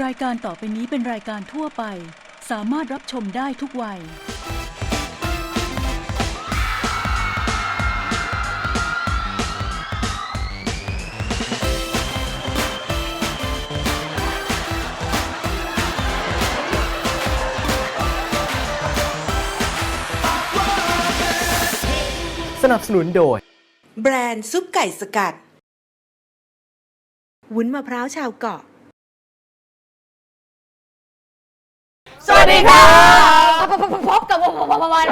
รายการต่อไปนี้เป็นรายการทั่วไป สามารถรับชมได้ทุกวัย สนับสนุนโดย แบรนด์ซุปไก่สกัด วุ้นมะพร้าวชาวเกาะ สวัสดีค่ะพบกับวันวันวัน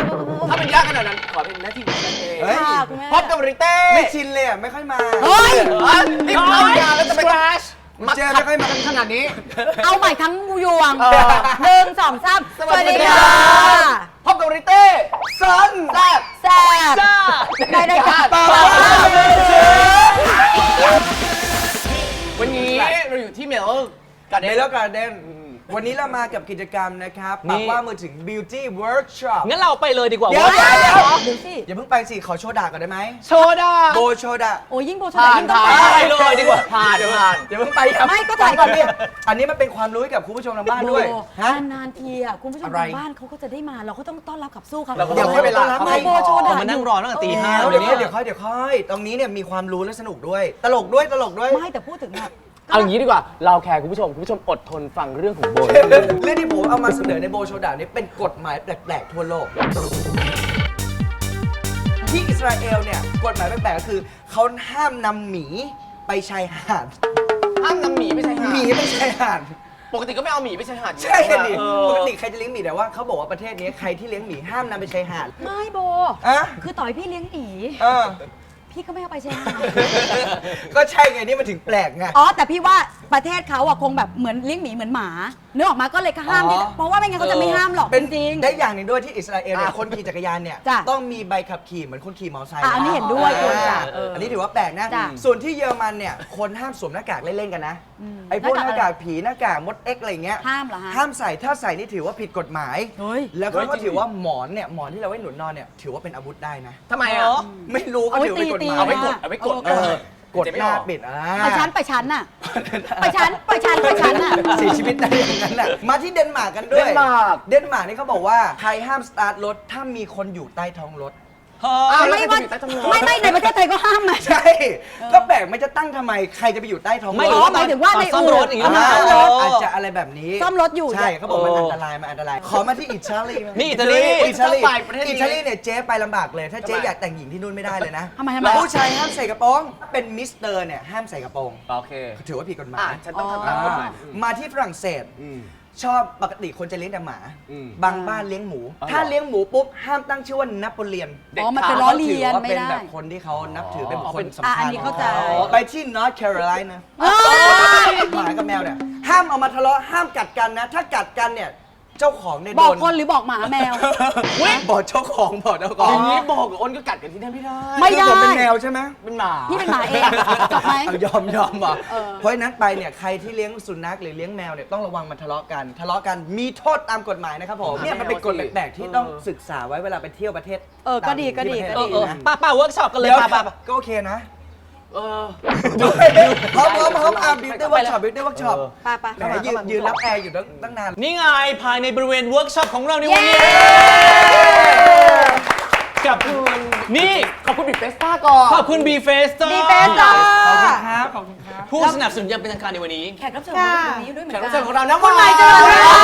ถ้ามันยากขนาดนั้นขอเป็นหน้าที่ของฉันเองเฮ้ยค่ะคุณแม่พบกับริเต้ไม่ชินเลยอะ ไม่ค่อยมาเฮ้ยนี่ทำงานแล้วจะไปมาเจอไม่ค่อยมากันขนาดนี้ เอาใหม่ทั้งยวงเออหนึ่งสองสามสวัสดีค่ะพบกับริเต้ซันแซ่บแซ่บซ่าได้ได้ค่ะปาปาปาปาเมเจวันนี้เราอยู่ที่เมลกันเมเดโลนการ์เด้น วันนี้เรามากับกิจกรรมนะครับนี่ ปากว่ามือถึง Beauty Workshop งั้นเราไปเลยดีกว่าเดี๋ยวว่าเดี๋ยว เดี๋ยวสิอย่าเพิ่งไปสิ ขอโชว์ดาก่อนได้ไหมโชว์ด้าโบโชว์ดาโอ้ยยิ่งโบชผ่านยิ่งต้องผ่านไปไปเลยดีกว่าผ่านผ่านอย่าเพิ่งไปครับไม่ก็ถ่ายก่อนดิ อันนี้มันเป็นความรู้ให้กับคุณผู้ชมทางบ้านด้วยโบฮะ นานๆทีอะคุณผู้ชมอะไร ทางบ้านเขาก็จะได้มาเราก็ต้องต้อนรับขับสู้เขาเราก็เดี๋ยวค่อยไปต้อนรับไม่โบโชว์ผด่ามมานั่งรอตั้งแต่ตีห้าเดี๋ยววันค่อยนี้เดี๋ยวค่อยเดี๋ยวค่อย ตรงนี้เนี่ยมีความรู้และสนุกด้วย ตลกด้วยตลกด้วย ไม่แต่พูดถึงแบบ เอาอย่างนี้ดีกว่า เราแคร์คุณผู้ชม คุณผู้ชมอดทนฟังเรื่องของโบน เรื่องที่ผมเอามาเสนอในโบโชดานี้เป็นกฎหมายแปลกๆทั่วโลก ที่อิสราเอลเนี่ยกฎหมายแปลกๆก็คือเขาห้ามนำหมีไปชายหาดห้ามนำหมีไม่ใช่หาดหมีไปชายหาด ปกติก็ไม่เอาหมีไปชายหาดอยู่ใช่กันดิเอปอกติใครจะเลี้ยงหมีแต่ว่าเขาบอกว่าประเทศนี้ใครที่เลี้ยงหมีห้ามนำไปชายหาด ไม่โบ อะ คือต่อยพี่เลี้ยงหมีเออ พี่ก็ไม่เอาไปใช่ไหมก็ใช่ไงนี่มันถึงแปลกไง อ๋อ แต่พี่ว่าประเทศเขาอะคงแบบเหมือนเลี้ยงหมีเหมือนหมาเนื้อออกมาก็เลยก็ห้ามที่อ๋อ เพราะว่าไม่งั้นเขาจะไม่ห้ามหรอกเป็นจริงๆได้อย่างหนึ่งด้วยที่อิสราเอลเนี่ยอะคนขี่จักรยานเนี่ย จ้ะต้องมีใบขับขี่เหมือนคนขี่มอเตอร์ไซค์อะอันนี้เห็นด้วยอ่าด้วยจ้ะเอออัอันนี้ถือว่าแปลกนะ จ้ะส่วนที่เยอรมันเนี่ย คนห้ามสวมหน้ากากเล่น ๆ กันนะ อืมไอ้พวกหหน้าน้ากาก กากผีหน้ากากมดเอ็กอะไรเงี้ย ห้ามเหรอฮะห้ามใส่ถ้าใส่นี่ถือว่าผิดกฎหมาย เฮ้ย แล้วก็เฮ้ยจริง ถือว่าหมอนเนี่ยหมอนที่เราไว้หนุนนอนเนี่ยถือว่าเป็นอาวุธได้นะ ทำไมอะ ไม่รู้ก็เอาไว้ถือเป็นกฎตีหมายเอาไว้กดๆเอาไว้กดเอเอออ กดหน้าปิดอ่าไปชั้นไปชั้นน่ะไปชั้นไปชั้นไปชั้นน่ะ เสียชีวิตได้อย่างนั้นน่ะมาที่เดนมาร์กกันด้วย เดนมาร์ก เดนมาร์กนี่เขาบอกว่าใครห้ามสตาร์ทรถถ้ามีคนอยู่ใต้ท้องรถ อ้าวแล้วไม่ใครว่าจะอยู่ใต้ท้องรถไม่ไม่ในประเทศไทยก็ห้ามนะใช่ก็แปลกไม่จะตั้งทำไมใครจะไปอยู่ใต้ท้องรถไม่อ๋อหมายถึงว่าในซ่อมอู่รถอย่างงี้เอ่าเอออาจจะอะไรแบบนี้ซ่อมรถอยู่ ใช่เขาบอกมันเอออัอันตรายมันอันตราย ขอมาที่อิตาลีมั้ยนี่อิตาลีอิตาลีต้องไปประเทศนี้อิตาลีเนี่ยเจ๊ไปลำบากเลย ถ้าเจ๊ทำไม อยากแต่งหญิงที่นู่นไม่ได้เลยนะทำไมทำไม ผู้ชายห้ามใส่กระโปรงเป็นมิสเตอร์เนี่ยห้ามใส่กระโปรงโอเค ถือว่าผิดกฎหมาอะยฉันต้องทำตามกฎหมายอ่ามาที่ฝรั่งเศส อืม ชอบปกติคนจะเลี้ยงแต่หมา อืมบางบ้านเลี้ยงหมู อ๋อถ้าเลี้ยงหมูปุ๊บห้ามตั้งชื่อว่านโปเลียนอ๋อมันเป็นล้อเลียนขาถืว่าไม่เป็นได้ แบบคนที่เขานับถือเป็นอ๋อคเป็นนสำคัญอะอันนี้เข้าใจ ไปที่นอร์ทแคโรไลนาเอ้ยหมากับแมวเนี่ยห้ามเอามาทะเลาะห้ามกัดกันนะ ถ้ากัดกันเนี่ย เจ้าของเนี่ยบโดอกนคนหรือบอกหมาแมวบอกเจ้าของบอกเจ้าขอองย่างนี้บอกกับอ้นก็กัดกันที่นั่นไม่ได้ ไม่ได้ คือผมเป็นแมวใช่ไหมเป็นหมาพี่เป็นหมาเองจบไหม เอายอมยอมอะเออ เพราะฉะนั้นไปเนี่ยใครที่เลี้ยงสุนัขหรือเลี้ยงแมวเนี่ยต้องระวังมันทะเลาะกันทะเลาะกันมีโทษตามกฎหมายนะครับผมเนี่ยมันเป็นกฎแปลกๆที่ต้องศึกษาไว้เวลาไปเที่ยวประเทศเออก็ดีก็ดี ต่างก็ประเทศดีนะ ป้าป้าเวิร์กช็อปกันเลยเดี๋ยวป้าป้าป้าก็โอเคนะ เออพร้อมพร้อมพร้อมอะบิวตี้เวิร์กช็อปบิวตี้เวิร์กช็อปไปไปแหมยืนยืนรับแอร์อยู่ตั้งตั้งนาน นี่ไงภายในบริเวณเวิร์กช็อปของเราในวันนี้กับนี่ขอบคุณบิ๊กเฟสต้าก่อน ขอบคุณ B Face ดีเฟสจ้าขอบคุณครับขอบคุณครับ ผู้สนับสนุนอย่างเป็นทางการในวันนี้ แขกรับเชิญของเราอยู่ตรงนี้ด้วยเหมือแขนกกัรับเชิญนของเรานะว่าเจริญค่ะ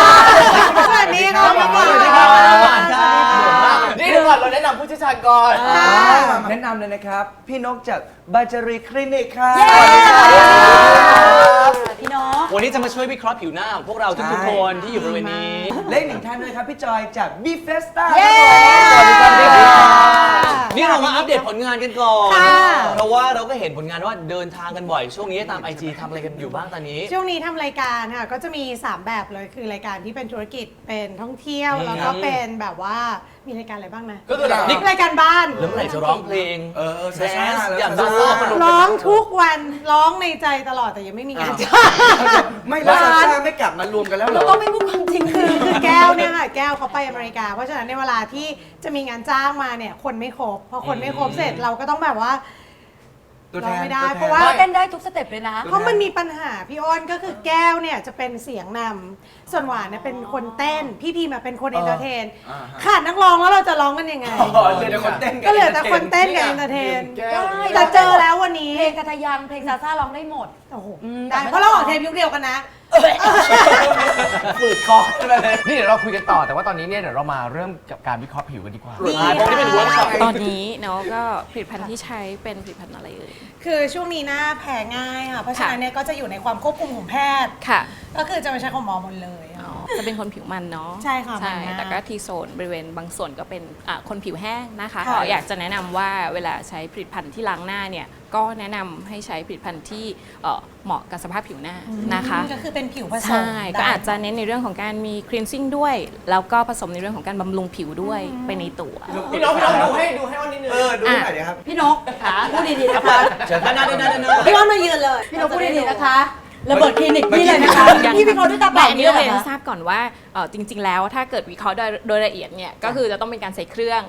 สวัสดีค่ะสวัสดีครับสวัสดีครับหวานครับนี่เดี๋ยวก่อนเราแนะนำผู้เชี่ยวชาญก่อนแนะนำเลยนะครับ พี่นกจากบัจจรีคลินิกครับเย้สวัสดีครับพี่น้องวันนี้จะมาช่วยวิเคราะห์ผิวหน้าของพวกเราทุกๆคนที่อยู่บริเวณนี้ และอีกหนึ่งท่านด้วยครับ พี่จอยจากบีเฟสต้าเย้สวัสดีครับสวัสดีค่ะ นี่เรามาอัปเดตผลงานกันก่อนค่ะ เพราะว่าเราก็เห็นผลงานว่าเดินทางกันบ่อย ช่วงนี้ตาม IG ทำอะไรกันอยู่บ้างตอนนี้ ช่วงนี้ทำรายการค่ะ ก็จะมี 3 แบบเลยคือรายการที่เป็นธุรกิจเป็นท่องเที่ยว อืม แล้วก็เป็นแบบว่ามีรายการอะไรบ้างนะก็คือแบบ รายการบ้านแล้วเมื่อไหร่จะร้องเพลง เออเออแดซ่านๆซ์แล้วอยากซ่ดูๆสนุกร้องทุกวันร้องในใจตลอดแต่ยังไม่มีงานจ้าง ไม่แล้วซาซ่าไม่กลับมารวมกันแล้วเหรเราอ ต้องไม่พูดความจริงคือคือแก้วเนี่ยค่ะ แก้วเขาไปอเมริกา เพราะฉะนั้นในเวลาที่จะมีงานจ้างมาเนี่ย คนไม่ครบพอคนไม่ครบเสร็จเราก็ต้องแบบว่า ตัวร้แทองนไม่ได้ตัวแทน เพราะว่า เต้นได้ทุกสเต็ปเลยนะ เพราะมันมีปัญหาพี่อ้นก็คือแก้วเนี่ยจะเป็นเสียงนำส่วนหวานเนี่ยเป็นคนเต้น พี่พีมาเป็นคนเอนเตอร์เทนอ่าฮะ ขาดนักร้องแล้วเราจะร้องกันยังไง อ๋อเหลือแต่คนเต้นก็เหลือแต่คนเต้นกับเอนเตอร์เทนได้ แต่เจอแล้ววันนี้เพลงคาทายังเพลงซาซ่าร้องได้หมด โอ้โหอืมได้แต่ไม่ เพราะเราออกเทปยุคเดียวกันนะ ฝืดคอขึ้นมาเลย นี่เดี๋ยวเราคุยกันต่อ แต่ว่าตอนนี้เนี่ยเดี๋ยวเรามาเริ่มกับการวิเคราะห์ผิวกันดีกว่าดีค่ะที่เป็นเวิร์กช็อปตอนนี้เนาะก็ผลิตภัณฑ์ที่ใช้เป็นผลิตภัณฑ์อะไรเอ่ย คือช่วงนี้หน้าแพ้ง่ายค่ะ เพราะฉะนั้นเนี่ยก็จะอยู่ในความควบคุมของแพทย์ ค่ะ ก็คือจะไปใช้ของหมอหมดเลยอ๋อ จะเป็นคนผิวมันเนาะใช่ค่ะใช่มันมากแต่ก็ทีโซนบริเวณบางส่วนก็เป็นอะคนผิวแห้งนะคะค่ะ ก็อยากจะแนะนำว่าเวลาใช้ผลิตภัณฑ์ที่ล้างหน้าเนี่ยก็แนะนำให้ใช้ผลิตภัณฑ์ที่เอ่อเหมาะกับสภาพผิวหน้านะคะ ก็คือเป็นผิวผสมใช่ก็ได้อาจจะเน้นในเรื่องของการมี cleansing ด้วย แล้วก็ผสมในเรื่องของการบำรุงผิวด้วยไปในตัว พี่น้องพี่น้องดูให้ดูให้วันนิดนึงเออดูหน่อยดิครับ พี่นกค่ะพูดดีๆนะคะเชิญด้านหน้าด้านหน้าด้านหน้าพี่อ้นมายืนเลย พี่นกพูดดีๆนะคะ ระเบิดคลินิกพี่เลยนะคะยังพี่พี่เขาด้วยตาเปแต่ล่าอันนี่นี้เลเรายเรียนเหรอทราบก่อนว่าเอ่อจริง ๆ แล้วถ้าเกิดวิเคราะห์โดยโดยละเอียดเนี่ยก็คือจะต้องเป็นการใส่เครื่อง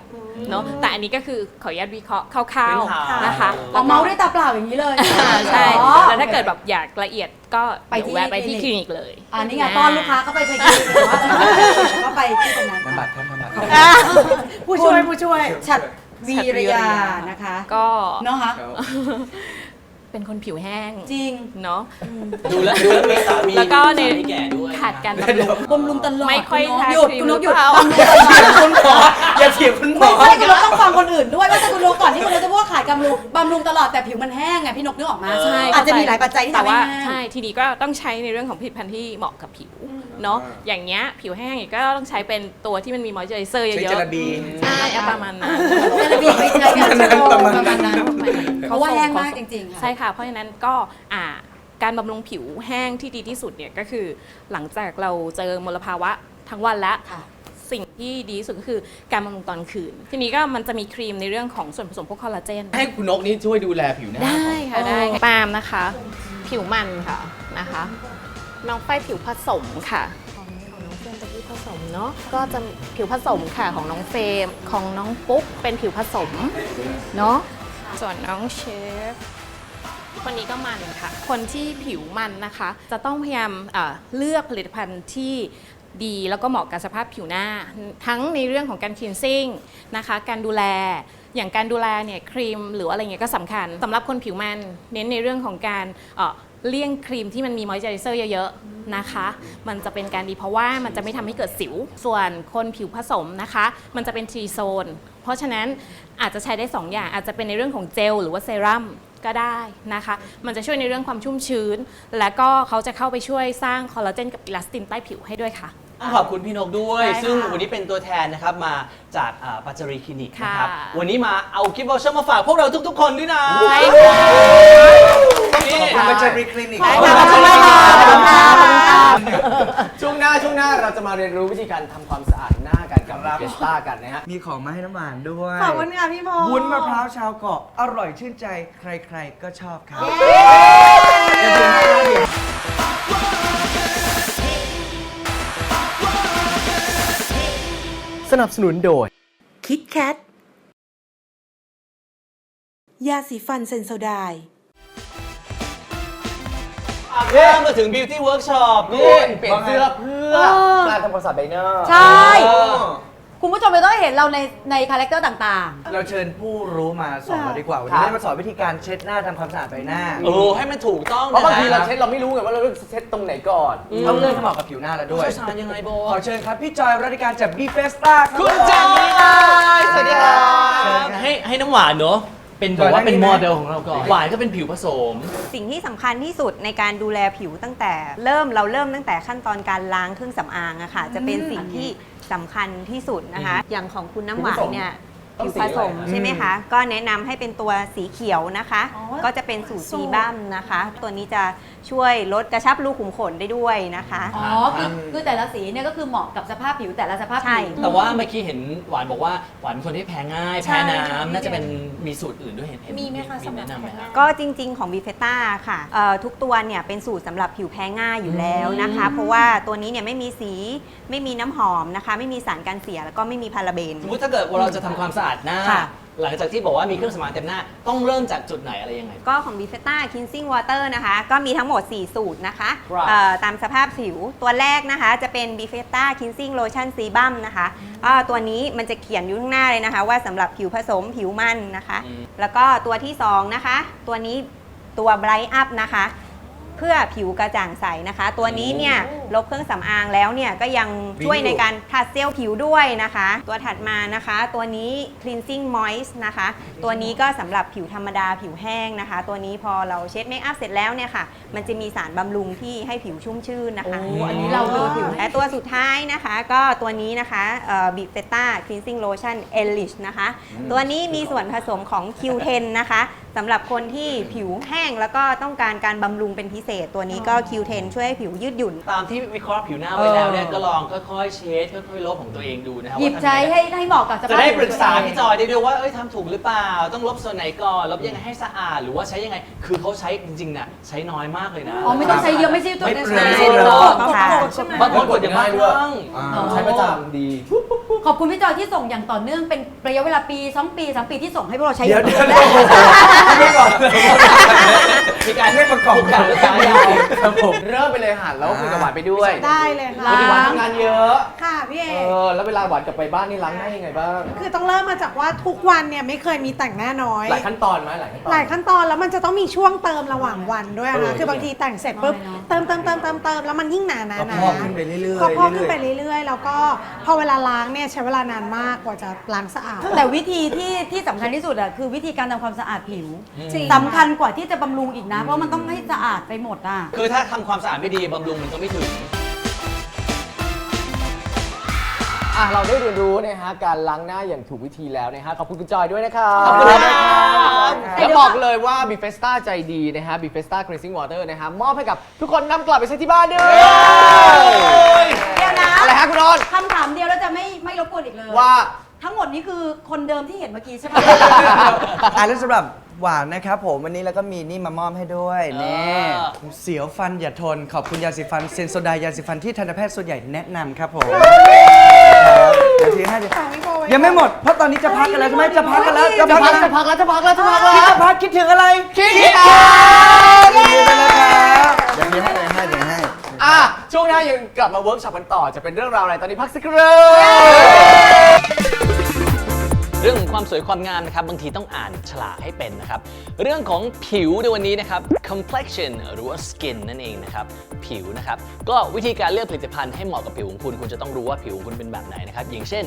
เนาะแต่อันนี้ก็คือขออนุญาตวิเคราะห์คร่าวพื้นฐานๆนะคะเอาเมาส์ด้วยตาเปล่าอย่างนี้เลยอ่าใช่อ๋อ แล้วถ้าเกิดแบบอยากละเอียดก็ไปที่ เดี๋ยวแวะไปที่คคลิลินินิกกเลย อันนี้ไงต้อนลูกค้าเข้าไปไปคลินิกก็ไปที่ตรงนั้น น้ำบัตรครับน้ำบัตรผู้ช่วยผู้ช่วย ฉัดวีรยานะคะก็ เนาะคะ เป็นคนผิวแห้งจริง เนาะ ดูแลดูแลมีสามีแล้วก็ใน มีแก่ด้วยขาดการบำรุง บำรุงตลอดไม่ค่อยณนกทาหยุดครีมคุณนกหยุดหรือเปล่า บำรุงตลอดคุณหมออย่าเถียงคุณหมอ ไม่ใช่คุณนกต้องฟังคนอื่นด้วยว่าจะคุณนกก่อนที่คุณนกจะพูดว่าขาด บำรุงบำรุงตลอดแต่ผิวมันแห้งไงพี่นกนึกออกมาใช่ อาจจะมีหลายปัจจัยที่แต่ทำให้ว่าแห้ง ใช่ทีนี้ก็ต้องใช้ในเรื่องของผลิตภัณฑ์ที่เหมาะกับผิวเนาะอย่างเงี้ยผิวแห้งอีกก็ต้องใช้เป็นตัวที่มันมีมอยเจอร์เซอร์เยใช้อะเจลาบี ๆใช่เอาประมาณนั้นเจลาบีไม่ใช่กันประมาณนั้นประมาณนั้น เพราะว่าแห้งมากจริงๆค่ะ ใช่ค่ะ เพราะฉะนั้นก็อ่าการบำรุงผิวแห้งที่ดีที่สุดเนี่ยก็คือ หลังจากเราเจอมลภาวะทั้งวันแล้ว ค่ะ สิ่งที่ดีที่สุดก็คือการบำรุงตอนคืน ทีนี้ก็มันจะมีครีมในเรื่องของส่วนผสมพวกคอลลาเจน ให้คุณนกนี่ช่วยดูแลผิวหน้าได้ค่ะได้ปาล์มนะคะ ผิวมันค่ะนะคะ น้องไฟผิวผสมค่ะ ของของน้องเฟรมเป็นผิวผสมเนาะก็จะผิวผสมค่ะของน้องเฟรมของน้องปุ๊กเป็นผิวผสมเนาะส่วนน้องเชฟคนนี้ก็มันค่ะ คนที่ผิวมันนะคะ จะต้องพยายามเอ่อเลือกผลิตภัณฑ์ที่ ดีแล้วก็เหมาะกับสภาพผิวหน้า ทั้งในเรื่องของการคลีนซิ่งนะคะ การดูแลอย่างการดูแลเนี่ยครีมหรืออะไรเงี้ยก็สำคัญสำหรับคนผิวมันเน้นในเรื่องของการเลี่ยงครีมที่มันมีมอยเจอร์เซอร์เยอะๆนะคะ มันจะเป็นการดีเพราะว่ามันจะไม่ทำให้เกิดสิว ส่วนคนผิวผสมนะคะ มันจะเป็นทรีโซน เพราะฉะนั้นอาจจะใช้ได้ 2 อย่าง อาจจะเป็นในเรื่องของเจลหรือว่าเซรั่มก็ได้นะคะ มันจะช่วยในเรื่องความชุ่มชื้น และก็เขาจะเข้าไปช่วยสร้างคอลลาเจนกับอิลาสตินใต้ผิวให้ด้วยค่ะ ขอบคุณพี่นกด้วย ได้ค่ะซึ่งวันนี้เป็นตัวแทนนะครับมาจากอ่าปัจจารีคลินิกนะครับ ค่ะวันนี้มาเอากิฟต์วอเชอร์มาฝากพวกเราทุกๆ คนด้วยนะใช่ค่ะ นี่ขอบคุณบัญชารีคลินิกใช่ขอบค่ะคุณขอบคุณมากค่ะครับช่วงหน้าช่วงหน้าเราจะมาเรียนรู้วิธีการทำความสะอาดหน้ากันกับเกสต้ากันนะฮะ มีของมาให้น้ำหวานด้วยขอบคุณค่ะพี่โมวุ้นมะพร้าวชาวเกาะอร่อยชื่นใจใครๆก็ชอบครับส นับสนุนโดย คิดแคท ยาสีฟันเซนโซไดน์เริ่มมาถึง Beauty Workshop นี่นี่เปลี่ยนเสื้อเพื่อการทำความสะอาดใบหน้า ใช่ เออ คุณผู้ชมจะต้องเห็นเราในในคาแรคเตอร์ต่าง เราเชิญผู้รู้มาสอนเราดีกว่าวันครันี้บมาสอนวิธีการเช็ดหน้าทำความสะอาดใบหน้าโอ้ให้มันถูกต้องเพราะบางทีนะเราเช็ดเราไม่รู้ไงว่าเราต้องเช็ดตรงไหนก่อนต้องเลือกให้เหมาะกับผิวหน้าแล้วด้วย เชี่ยวชาญยังไงโบ ขอเชิญครับพี่จอยรัติการจาก b f e s t a ครับคุณจอยสวัสดีครับเชิญครับ ให้ให้น้ำหวานเนอะเป็นแบบว่าเป็นโมเดลของเราก่อนหวานก็เป็นผิวผสม สิ่งที่สำคัญที่สุดในการดูแลผิวตั้งแต่ เริ่มเราเริ่มตั้งแต่ขั้นตอนการล้างเครื่องสำอางอะค่ะ จะเป็นสิ่งที่ สำคัญที่สุดนะคะ อย่างของคุณน้ำหวานเนี่ยต้อง ผิวสีผอะไรสมนะใช่ไหมคะ ก็แนะนำให้เป็นตัวสีเขียวนะคะ อ๋อก็จะเป็นสูตรสูซีตร บัมนะคะ ตัวนี้จะช่วยลดกระชับรูขุมขนได้ด้วยนะคะๆอ๋อคือคือแต่ละสีเนี่ยก็คือเหมาะกับสภาพผิวแต่ละสภาพใช่ ผิว แต่ว่าเมื่อกี้เห็นหวานบอกว่าหวานเป็นคนที่แพ้ง่าย ใช่แพ้ค่ะน้ำน่าจะเป็นมีสูตรอื่นด้วยเห็นเห็นมีไหมคะสำหรับแนะนำไหมแพ้ฮะง่ายก็จริงๆของบีเฟต้าค่ะเอ่อทุกตัวเนี่ยเป็นสูตรสำหรับผิวแพ้ง่ายอยู่แล้วนะคะ เพราะว่าตัวนี้เนี่ยไม่มีสีไม่มีน้ำหอมนะคะ ไม่มีสารกันเสียแล้วก็ไม่มีพาราเบน สมมติถ้าเกิดว่าเราจะทำความสะอาดหน้า ค่ะ หลังจากที่บอกว่ามีเครื่องสำอางเต็มหน้า ต้องเริ่มจากจุดไหนอะไรยังไง ก็ของ b ีเฟต้า Cleansing Water นะคะ ก็มีทั้งหมด 4 สูตรนะคะครับเอ่อตามสภาพผิวตัวแรกนะคะ จะเป็น b ีเฟต้า Cleansing Lotion Sebum นะคะก็ตัวนี้มันจะเขียนอยู่ข้างหน้าเลยนะคะ ว่าสำหรับผิวผสมผิวมันนะคะแล้วก็ตัวที่ 2 นะคะ ตัวนี้ตัว Bright Up นะคะ เพื่อผิวกระจ่างใสนะคะ ตัวนี้เนี่ยลบเครื่องสำอางแล้วเนี่ยก็ยังช่วยในการผัดเซลล์ผิวด้วยนะคะ ตัวถัดมานะคะ ตัวนี้ cleansing moist นะคะ ตัวนี้ก็สำหรับผิวธรรมดาผิวแห้งนะคะ ตัวนี้พอเราเช็ดเมคอัพเสร็จแล้วเนี่ยค่ะ มันจะมีสารบำรุงที่ให้ผิวชุ่มชื่นนะคะโอ้อันนี้เราเลยผิวและตัวสุดท้ายนะคะ ก็ตัวนี้นะคะบิเฟต้า cleansing lotion elish นะคะ ตัวนี้มีส่วนผสมของ Q10 นะคะ สำหรับคนที่ผิวแห้งแล้วก็ต้องการการบำรุงเป็นพิเศษตัวนี้ก็ Q10 ช่วยให้ผิวยืดหยุ่น ตามที่วิเคราะห์ผิวหน้าไว้แล้วเนี่ยก็ลองค่อยๆเช็ดค่อยๆลบของตัวเองดูนะครับหยิบว่าทำใช้ยังไงให้ให้เหมาะกับสจะภาพได้ผิวปรึกษาตัวเองพี่จอยได้ด้วยว่าเอ้ยทำถูกหรือเปล่า ต้องลบส่วนไหนก่อนลบยังไงให้สะอาดหรือว่าใช้ยังไง คือเขาใช้จริงๆน่ะใช้น้อยมากเลยนะ อ๋อไม่ต้องใช้เยอะไม่ใช่ตัวไม่เดียวเปลือง ใช้ไม่เยเปลือะองค่ะบางคนกดอย่างมากด้วยใช้ประจำดีขอบคุณพี่จอยที่ส่งอย่างต่อเนื่องเป็นระยะเวลาปี2ปี3ปีที่ส่งให้พวกเราใช้เดี๋ยวอเดี๋ยวต่อเดี๋ยวไม่ก่อน มีการไม่ประกอบกันกันลูกค้ายาวครับผมเริ่มไปเลยหันแล้วคุยกับหวานไปด้วยได้เลยค่ะปกติหวานทำงานเยอะ ค่ะพี่เอเอกอแล้วเวลาหวานกลับไปบ้านนี่ล้างหน้ายังไงบ้าง คือต้องเริ่มมาจากว่าทุกวันเนี่ยไม่เคยมีแต่งหน้าน้อย หลายขั้นตอนไหมหลายขั้นตอน หลายขั้นตอนแล้วมันจะต้องมีช่วงเติมระหว่างวันด้วยเอนะคือบางทีแต่งเสร็จปุ๊บเติมเติมเติมเติมเติมแล้วมันยิ่งหนาหนาก็หนาพอกขึ้นไปเรื่อยๆก็พอกขึ้นไปเรื่อยๆ แล้วก็พอเวลาล้างเนี่ยใช้เวลานานมากกว่าจะล้างสะอาด แต่วิธีที่ที่สำคัญที่สุดอะคือวิธีการทำความสะอาดผิวจริง สำคัญกว่าที่จะบำรุงอีกนะเพราะมันต้องให้สะอาดไปหมดอะคือถ้าทำความสะอาดไม่ดีบำรุงมันก็ไม่ถึง อะเราได้เรียนรู้นะฮะการล้างหน้าอย่างถูกวิธีแล้วนะฮะขอบคุณคุณจอยด้วยนะครับขอบคุณครับ แล้วบอกเลยว่าบีเฟสต้าใจดีนะฮะบีเฟสต้า cleansing water นะฮะมอบให้กับทุกคนนำกลับไปใช้ที่บ้านด้วยเดี๋ยวนะอะไรฮะคุณนอนคำถามเดียวแล้วจะไม่ไม่รบกวนอีกเลย ว่า ทั้งหมดนี้คือคนเดิมที่เห็นเมื่อกี้ใช่ไหม อ่าแล้วสำหรับหวานนะครับผมวันนี้แล้วก็มีนี่มามอบให้ด้วยนี่เออ เสียวฟันอย่าทน ขอบคุณยาสีฟันเซนโซไดายาสีฟันที่ทันตแพทย์ส่วนใหญ่แนะนำครับผมครับเดี๋ยวทีให้ดิฝากพี่โบไว้ยังไม่หมด เพราะตอนนี้จะพักกันแล้วใช่ไหมจะพักกันแล้วจะจะพักพักักนแล้วจะพักแล้วจะพักแล้วจะพักแล้วคิดจะพักคิดถึงอะไรคิดคิดอะถึงไปเลยครับเดี๋ยวนี้ให้เดี๋ยวให้เดี๋ยวให้ อะช่วงหน้ายังกลับมาเวิร์กช็อปกันต่อจะเป็นเรื่องราวอะไรตอนนี้พักสักครู่ เรื่องของความสวยความงามนะครับบางทีต้องอ่านฉลากให้เป็นนะครับ เรื่องของผิวในวันนี้นะครับ complexion หรือว่า skin นั่นเองนะครับ ผิวนะครับ ก็วิธีการเลือกผลิตภัณฑ์ให้เหมาะกับผิวของคุณ คุณจะต้องรู้ว่าผิวของคุณเป็นแบบไหนนะครับ อย่างเช่น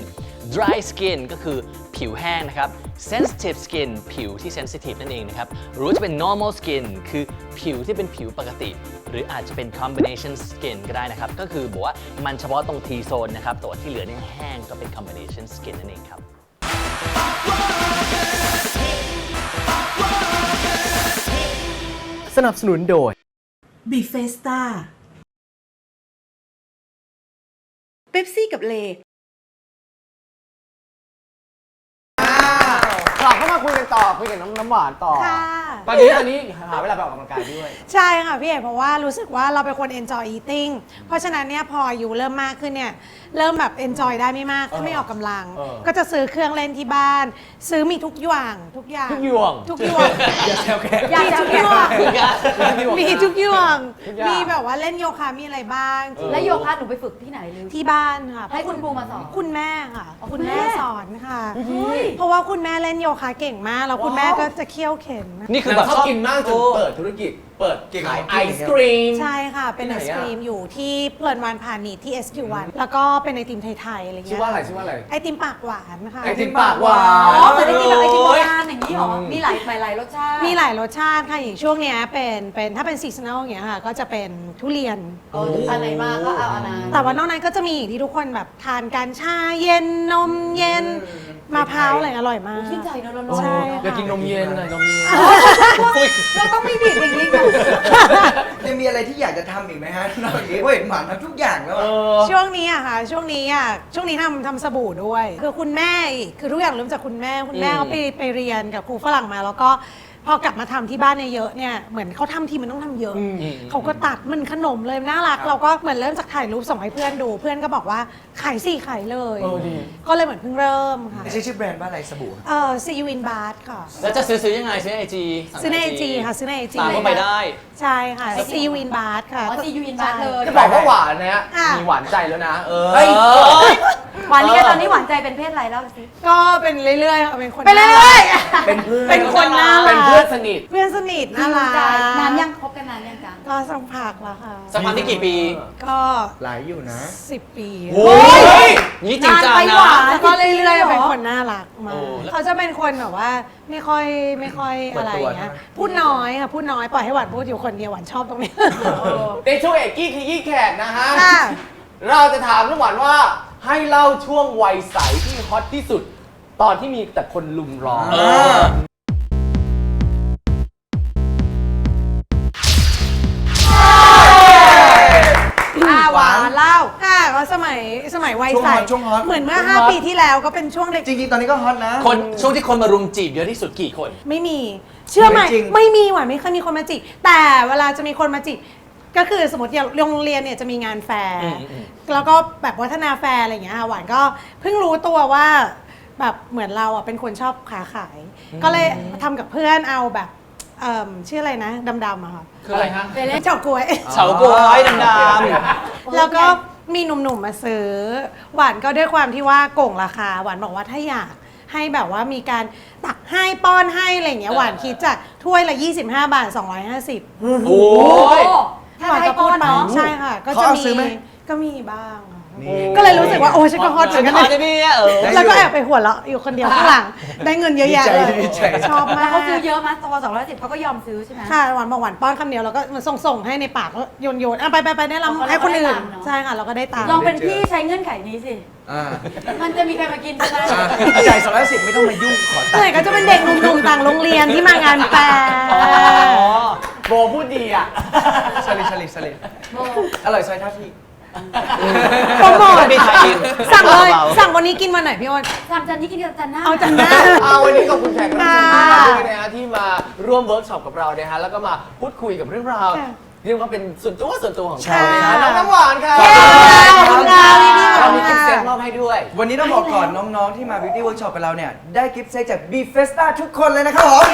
dry skin ก็คือผิวแห้งนะครับ sensitive skin ผิวที่ sensitive นั่นเองนะครับ หรือจะเป็น normal skin คือผิวที่เป็นผิวปกติ หรืออาจจะเป็น combination skin ก็ได้นะครับ ก็คือบอกว่ามันเฉพาะตรง T zone นะครับต่ว่าที่เหลือเนี่ยแห้งก็เป็น combination skin นั่นเองครับ สนับสนุนโดย บีเฟสตาเป๊ปซี่กับเลกลับเข้ามาคุยกันต่อคุยกับน้องน้ำหวานต่อ ค่ะ ตอนนี้ตอนนี้หาเวลาไปออกกำลังกายด้วย ใช่ค่ะพี่เอกเพราะว่ารู้สึกว่าเราเป็นคน enjoy eating เพราะฉะนั้นเนี่ยพออายู่เริ่มมากขึ้นเนี่ย เริ่มแบบ enjoy ได้ไม่มากถ้าไม่ออกกำลัง เออ ก็จะซื้อเครื่องเล่นที่บ้าน ซื้อมีทุกอย่างทุกอย่างทุกหยวง ทุกอย่าง อย่าแซวแขกอยากทุกอย่างมีทุกอย่าง ทุกอย่าง มีแบบว่าเล่นโยคะมีอะไรบ้างและโยคะหนูไปฝึกที่ไหนหรือที่บ้านค่ะให้คุณครูมาสอน คุณแม่ค่ะ อ๋อคุคุณณแม่ แม่สอนค่ะ เพราะว่าคุณแม่เล่นโยคะเก่งมาก แล้วคุณแม่ก็จะเคี่ยวเข็น นี่คือแบแบบบชอบกินมากจนเปิดธุรกิจ เปิดเก่งขายของไอกินศกรีม ใช่ค่ะ เป็นที่ไอไหนศอะครีมอยู่ที่เพลินวานพาณิชย์ที่ SQ1 แล้วก็เป็นไอติมไทยๆอะไรเงี้ยชื่อว่าอะไรชื่อว่าอะไร ไอติมปากหวานค่ะ ไอติมปากหวาอ๋อน เหมือนได้กินแบบไอติมโบราณอย่างนี้เหรอมีหลายหลายหลายรสชาติ มีหลายรสชาติค่ะอย่างช่วงเนี้ยเป็นเป็นถ้าเป็นซีซันอลอย่างเงี้ยค่ะ ก็จะเป็นทุเรียนเอออันไหนมาก็เอาอันนั้นแต่ว่านอกนั้นก็จะมีอย่างที่ทุกคนแบบทานกันชาเย็นนมเย็นมะพร้าวอะไรอร่อยมาก ชื่นใจเนอะร้อนใช่ อยากกินนมเย็นหน่อยนมเย็นเราต้องไม่ผิดอย่างนี้กันยังมีอะไรที่อยากจะทำอีกไหมฮะนอกจากนี้เพราะเห็นหวานทำทุกอย่างแล้วเออะอ ช่วงนี้อะค่ะ ช่วงนี้อะช่วงนี้ทำทำสบู่ด้วย คือคุณแม่อีกคือทุกอย่างเริ่มจากคุณแม่ คุณแม่อืม เขาไปไปเรียนกับครูฝรั่งมา แล้วก็ พอกลับมาทำที่บ้านเนี่ยเยอะเนี่ยเหมือนเขาทำทีมันต้องทำเยอะเขาก็ตัดมันขนมเลยน่ารัก เราก็เหมือนเริ่มจากถ่ายรูปส่งให้เพื่อนดู เพื่อนก็บอกว่าขายสี่ขายเลย เออดี ก็เลยเหมือนเพิ่งเริ่มค่ะใช้ชื่อแบรนด์ว่าอะไรสบู่ เออซีวินบาร์ค่ะ แล้วจะซื้อซื้อยังไงซื้อไอจีซื้อในไอจีค่ะซื้อในไอจีตามเข้าไปได้ ใช่ค่ะซีวินบาร์ค่ะอ๋อ See you in Bart เลย จะบอกว่าหวานนะฮะอะ มีหวานใจแล้วนะ เออ เฮ้ย หวานนี่ตอนนี้หวานใจเป็นเพศอะไรแล้วสิ ก็เป็นเรื่อยๆค่ะเป็นคนไปเรื่อย เป็นเพื่อน เป็นคนน่ารัก เป็นเพื่อนสนิทเพื่อนสนิทน่ารักนานยังคบกันนานยังจังก็สักพักแล้วค่ะ สักพักที่กี่ปี ก็หลายอยู่นะสิบปีโอ้ยนี่จริงจังนานไปนะหวานแล้วก็เรื่อยๆเป็นคนน่ารักมาโอ้กแล้วเขาจะเป็นคนแบบว่าไม่ค่อยไม่ค่อยอะไรอย่างเงี้ยเปิดตัวนะพูดน้อยค่ะพูดน้อยปล่อยให้หวานพูดอยู่คนเดียวหวานชอบตรงนี้ในช่วงเอกกี้ขยี้แขกนะฮะค่ะเราจะถามน้องหวานว่าให้เล่าช่วงวัยใสที่ฮอตที่สุด ตอนที่มีแต่คนลุมล้อม ค่ะก็สมัยสมัยวัยใสช่วงฮอตช่วงฮอต เหมือนเมื่อ 5 ปีที่แล้วก็เป็นช่วงเด็กจริงๆ ตอนนี้ก็ฮอตนะ คนช่วงที่คนมารุมจีบเยอะที่สุดกี่คน ไม่มี เชื่อไหมไม่จริง ไม่มีหวานไม่เคยมีคนมาจีบแต่เวลาจะมีคนมาจีบก็คือสมมติอย่างโรงเรียนเนี่ยจะมีงานแฟร์อืมอืม แล้วก็แบบวัฒนาแฟร์อะไรอย่างเงี้ยค่ะหวานก็เพิ่งรู้ตัวว่าแบบเหมือนเราอะเป็นคนชอบขาขาย ก็เลยทำกับเพื่อนเอาแบบเอิ่มชื่ออะไรนะดำๆอะค่ะคืออะไรฮะ เฉาก๊วย เฉาก๊วยดำแล้วก็ มีหนุ่มๆมาซื้อ หวานก็ด้วยความที่ว่าโก่งราคา หวานบอกว่าถ้าอยากให้แบบว่ามีการตักให้ป้อนให้อะไรอย่างเงี้ย หวานคิดจากถ้วยละ 25 บาท 250ๆโอ้ย ถ้าจะให้ป้อนเนาะ ใช่ค่ะ ก็เขาจะเอามีซื้อไหม ก็มีบ้างค่ะ นี่ ก็เลยรู้สึกว่าโอ้ฉันก็ฮอตเหมือนกันฮอนะตนะ พี่เออแล้วก็แอบไปหัวเราะอยู่คนเดียวข้างหลัง ได้เงินเยอะแยะเลยดีใจชอบมาแล้กวเขาซื้อเยอะมั้ยตัวสองร้อยสิบเขาก็ยอมซื้อใช่ไหม ค่ะหวานบอกหวานป้อนคำเดียวแล้วก็มันส่งๆให้ในปากแล้วโยนโยนๆอะไปไปไปได้เราก็รำให้คนอื่นได้ตามเนอะใช่ค่ะเราก็ได้ตามลองเป็นพี่ใช้เงื่อนไขนี้สิ อ่ามันจะมีใครมากินใช่ไหมอ่าจ่ายสองร้อยสิบไม่ต้องมายุ่งขอตัส่วนใหญ่ก็จะเป็นเด็กหนุ่มๆต่างโรงเรียนที่มางานแฟร์อ๋อโบพูดดีอะ สลิดสลิดสลิดอร่อยซอยท่าพี่ โปรโมทไม่มีใครกินสั่งเลยเบาๆสั่งวันนี้กินวันไหนพี่อ้นจานจานนี้กินกับจานหน้าเอาจันหน้า เอาวันนี้ขอบคุณแขกรับเชิญค่ะมากด้วยนะฮะที่มาร่วมเวิร์กช็อปกับเรานะฮะแล้วก็มาพูดคุยกับเรื่องราวค่ะ เรียกว่าเป็นส่วนตัวส่วนตัวของใช่เขานะน้องน้ำหวานค่ะขอบคุณค่ะพี่พี่เรามีกิฟต์เซตมอบให้ด้วย วันนี้ต้องบอกก่อนน้องๆ ที่มา Beauty Workshop กับเราเนี่ย ได้กิฟต์เซตจาก B Festa ทุกคนเลยนะครับผม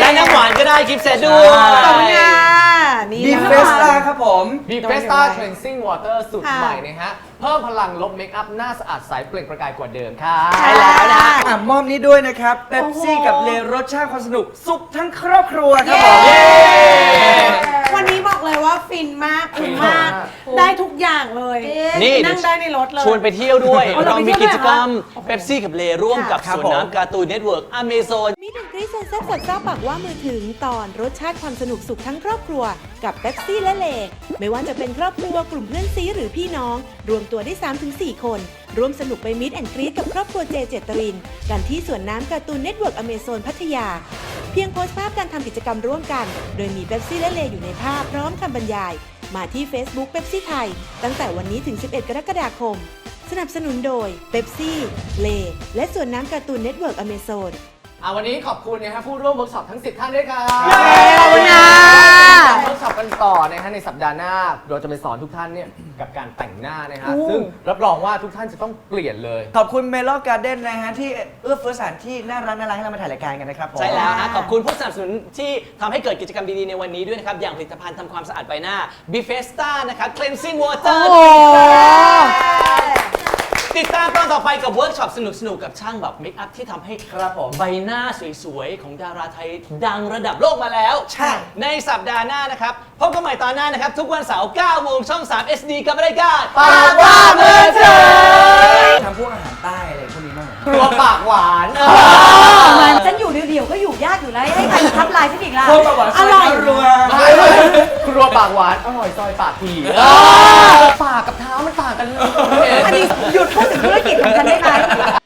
และน้ำหวานก็ได้กิฟต์เซตด้วย ขอบคุณค่ะ นี่ B นะ Festa ครับผม b f e s t a Cleansing Water สูตรค่ะใหม่นะฮะ เพิ่มพลังลบเมคอัพหน้าสะอาดใสเปล่งประกายกว่าเดิมค่ะใช่แล้วนะอะมอบนี้ด้วยนะครับเ e ปซี่กับเลรสชาติความสนุก สุขทั้งครอบครัวครับผม วันนี้บอกเลยว่าฟินมากคุ้มมาก ได้ทุกอย่างเลยนี่ นั่งได้ในรถเลย ชวนไปเที่ยวด้วย อ๋อเราเราไปมีเที่ยวกิจกรรมด้วยเหรอคะเ e ปซี่กับเลร่วมกับครับสวนผม น้ำการ์ตูนเน็ตเวิร์กอเมซอน มิดนกรีซนแซ่บสับเจ้าปากว่ามือถึงตอนรสชาติความสนุกสุขทั้งครอบครัว กับเป๊ปซี่และเล ไม่ว่าจะเป็นครอบครัวกลุ่มเพื่อนซีหรือพี่น้อง รวมตัวได้ 3-4 คน ร่วมสนุกไปมิดแอนกรีดกับครอบครัวเจเจตริน กันที่สวนน้ำการ์ตูนเน็ตเวิร์กอเมซอนพัทยา เพียงโพสต์ภาพการทำกิจกรรมร่วมกัน โดยมีเบปซี่และเลอยู่ในภาพพร้อมคำบรรยาย มาที่ Facebook เบปซี่ไทย ตั้งแต่วันนี้ถึง 11 กรกฎาคม สนับสนุนโดยเบปซี่เลและสวนน้ำการ์ตูนเน็ตเวิร์กอเมซอน อะวันนี้ขอบคุณนะฮะผู้ร่วมเวิร์กช็อปทั้ง 10 ท่านด้วยครับขอบคุณค่ะ เวิร์กช็อปกันต่อนะฮะในสัปดาห์หน้า เราจะไปสอนทุกท่านเนี่ยกับการแต่งหน้านะฮะซึ่งรับรองว่าทุกท่านจะต้องเปลี่ยนเลย ขอบคุณเมล o การ์เด้นนะฮะ ที่เอื้อเฟื้อสถานที่น่ารักน่ารักให้เรามาถ่ายรายการกันนะครับผม ใช่แล้วนะขอบคุณผู้สนับสนุนที่ทำให้เกิดกิจกรรมดีๆในวันนี้ด้วยนะครับ อย่างผลิตภัณฑ์ทำความสะอาดใบหน้า b f e s t a นะครับ Cleansing Water ติดตามตอนต่อไปกับเวิร์กช็อปสนุกๆ กับช่างแบบเมคอัพที่ทำให้ครับผมใบหน้าสวยๆ ของดาราไทยดังระดับโลกมาแล้ว ใช่ ในสัปดาห์หน้านะครับ พบกันใหม่ตอนหน้านะครับ ทุกวันเสาร์9โมงช่อง 3 SD กับรายการ ปากว่ามือถือทำพวกอาหารใต้อะไรพว กนี้บ้างเหรอครัวปากหวานฉันอยู่เดี่ยวๆก็อยู่ยากอยู่แล้วให้ใครทับลายฉันอีกล่ะพวกประวัติศาสตร์อร่อยรัวไม่ไม่ครัวปากหวานอร่อยซอยปากทีปากกับเท้ามันต่างกันเลยอันนี้หยุดพูดถึงธุร